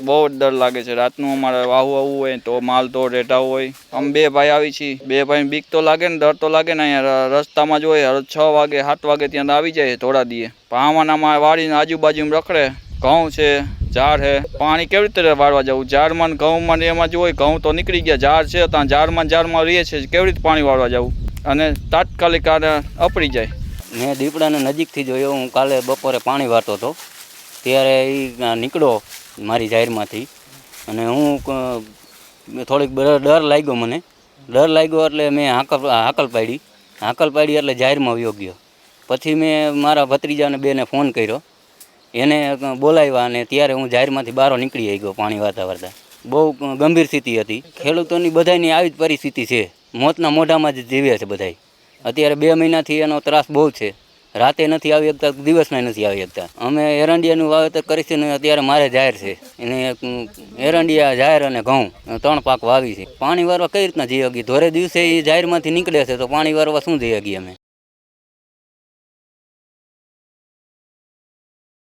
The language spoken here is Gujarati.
બહુ જ ડર લાગે છે. રાતનું અમારે વાહુ આવવું હોય તો માલ તો રેટા હોય. અમે બે ભાઈ આવી છીએ. બે ભાઈ બીક તો લાગે ને, ડર તો લાગે ને. અહીંયા રસ્તામાં જોઈએ હોય. છ વાગે, સાત વાગે ત્યાં આવી જાય થોડા દીએ. પણ વાળીને આજુબાજુમાં રખડે. ઘઉં છે, ઝાડ છે. પાણી કેવી રીતે વાળવા જવું? ઝાડમાં ઘઉંમાં એમાં એમાં જોઈએ ઘઉં તો નીકળી ગયા. ઝાડ છે ત્યાં ઝાડમાં ઝાડમાં રહીએ છે. કેવી રીતે પાણી વાળવા જવું? અને તાત્કાલિક આને અપડી જાય. મેં દીપડાને નજીકથી જોયો. હું કાલે બપોરે પાણી વાળતો હતો. ત્યારે એ નીકળ્યો. મારી જાહેરમાંથી. અને હું થોડીક ડર લાગ્યો મને. ડર લાગ્યો એટલે મેં હાકલ હાકલ પાડી. હાકલ પાડી એટલે જાહેરમાં યોગ્ય પછી મેં મારા ભત્રીજાને બેને ફોન કર્યો. એને બોલાવ્યા અને ત્યારે હું જાહેરમાંથી બહાર નીકળી ગયો પાણી વાતા વારતા બહુ ગંભીર સ્થિતિ હતી. ખેડૂતોની બધાની આવી જ પરિસ્થિતિ છે. મોતના મોઢામાં જ જીવે છે બધાય. અત્યારે બે મહિનાથી એનો ત્રાસ બહુ છે. રાતે નથી આવી શકતા, દિવસના નથી આવી શકતા. અમે એરંડિયાનું વાવેતર કરીશું ને અત્યારે મારે જાહેર છે. એને એરંડિયા જાહેર અને ઘઉં ત્રણ પાક વાવી છે. પાણી વારવા કઈ રીતના જઈ શકીએ? ધોરે દિવસે એ જાહેરમાંથી નીકળે છે, તો પાણી વારવા શું જઈ શકીએ અમે?